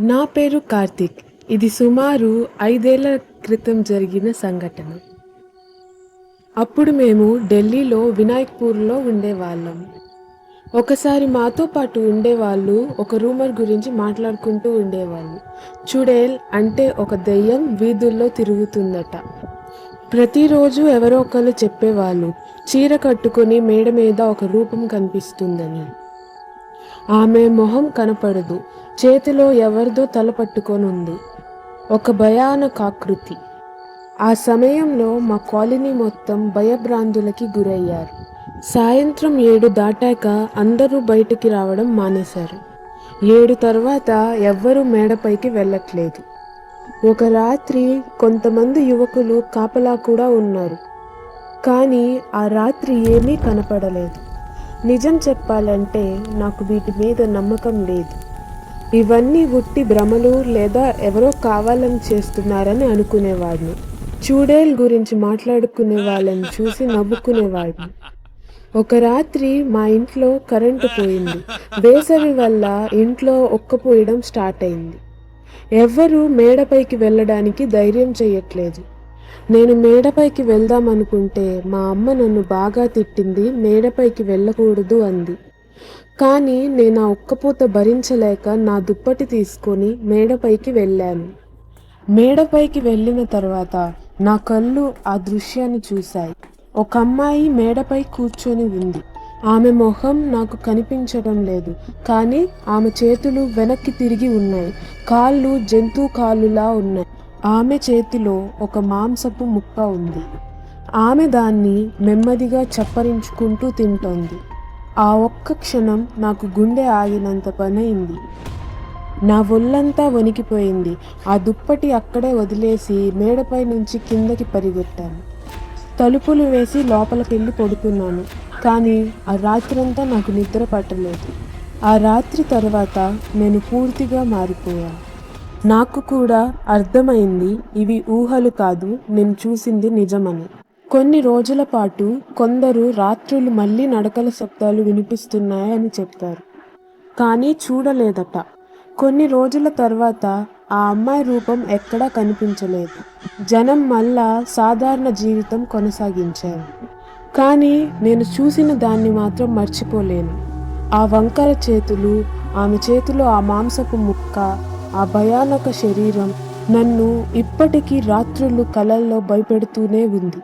నా పేరు కార్తీక్. ఇది సుమారు ఐదేళ్ళ క్రితం జరిగిన సంఘటన. అప్పుడు మేము ఢిల్లీలో వినాయక్పూర్లో ఉండేవాళ్ళం. ఒకసారి మాతో పాటు ఉండేవాళ్ళు ఒక రూమర్ గురించి మాట్లాడుకుంటూ ఉండేవాళ్ళు. చుడేల్ అంటే ఒక దెయ్యం వీధుల్లో తిరుగుతుందట. ప్రతిరోజు ఎవరో ఒకరు చెప్పేవాళ్ళు చీర కట్టుకొని మేడ మీద ఒక రూపం కనిపిస్తుందని. ఆమె మొహం కనపడదు. చేతిలో ఎవరిదో తల పట్టుకొని ఉంది ఒక భయానక ఆకృతి ఆ సమయంలో మా కాలనీ మొత్తం భయభ్రాంతులకి గురయ్యారు. సాయంత్రం ఏడు దాటాక అందరూ బయటికి రావడం మానేశారు. ఏడు తర్వాత ఎవ్వరూ మేడపైకి వెళ్ళట్లేదు. ఒక రాత్రి కొంతమంది యువకులు కాపలా కూడా ఉన్నారు. కానీ ఆ రాత్రి ఏమీ కనపడలేదు. నిజం చెప్పాలంటే నాకు వీటి మీద నమ్మకం లేదు. ఇవన్నీ ఉట్టి భ్రమలు లేదా ఎవరో కావాలని చేస్తున్నారని అనుకునేవాడిని. చూడేల్ గురించి మాట్లాడుకునే వాళ్ళని చూసి నవ్వుకునేవాడిని. ఒక రాత్రి మా ఇంట్లో కరెంటు పోయింది. వేసవి వల్ల ఇంట్లో ఒక్కపోయడం స్టార్ట్ అయింది. ఎవ్వరూ మేడపైకి వెళ్ళడానికి ధైర్యం చేయట్లేదు. నేను మేడపైకి వెళ్దామనుకుంటే మా అమ్మ నన్ను బాగా తిట్టింది మేడపైకి వెళ్ళకూడదు అంది. కానీ నేను ఆ ఒక్కపూత భరించలేక నా దుప్పటి తీసుకొని మేడపైకి వెళ్ళాను. మేడపైకి వెళ్ళిన తర్వాత నా కళ్ళు ఆ దృశ్యాన్ని చూశాయి. ఒక అమ్మాయి మేడపై కూర్చొని ఉంది. ఆమె మొహం నాకు కనిపించడం లేదు కానీ ఆమె చేతులు వెనక్కి తిరిగి ఉన్నాయి. కాళ్ళు జంతు కాళ్ళులా ఉన్నాయి. ఆమె చేతిలో ఒక మాంసపు ముక్క ఉంది. ఆమె దాన్ని నెమ్మదిగా చప్పరించుకుంటూ తింటోంది. ఆ ఒక్క క్షణం నాకు గుండె ఆగినంత పనైంది. నా ఒళ్ళంతా వణికిపోయింది. ఆ దుప్పటి అక్కడే వదిలేసి మేడపై నుంచి కిందకి పరిగెట్టాను. తలుపులు వేసి లోపలికెళ్ళి పడుకున్నాను. కానీ ఆ రాత్రంతా నాకు నిద్ర పట్టలేదు. ఆ రాత్రి తర్వాత నేను పూర్తిగా మారిపోయాను. నాకు కూడా అర్థమైంది ఇవి ఊహలు కాదు నేను చూసింది నిజమని. కొన్ని రోజుల పాటు కొందరు రాత్రులు మళ్ళీ నడకల శబ్దాలు వినిపిస్తున్నాయని చెప్పారు కానీ చూడలేదట. కొన్ని రోజుల తర్వాత ఆ అమ్మాయి రూపం ఎక్కడా కనిపించలేదు. జనం మళ్ళా సాధారణ జీవితం కొనసాగించారు. కానీ నేను చూసిన దాన్ని మాత్రం మర్చిపోలేను. ఆ వంకర చేతులు ఆమె చేతిలో ఆ మాంసపు ముక్క ఆ భయానక శరీరం నన్ను ఇప్పటికీ రాత్రులు కలల్లో భయపెడుతూనే ఉంది.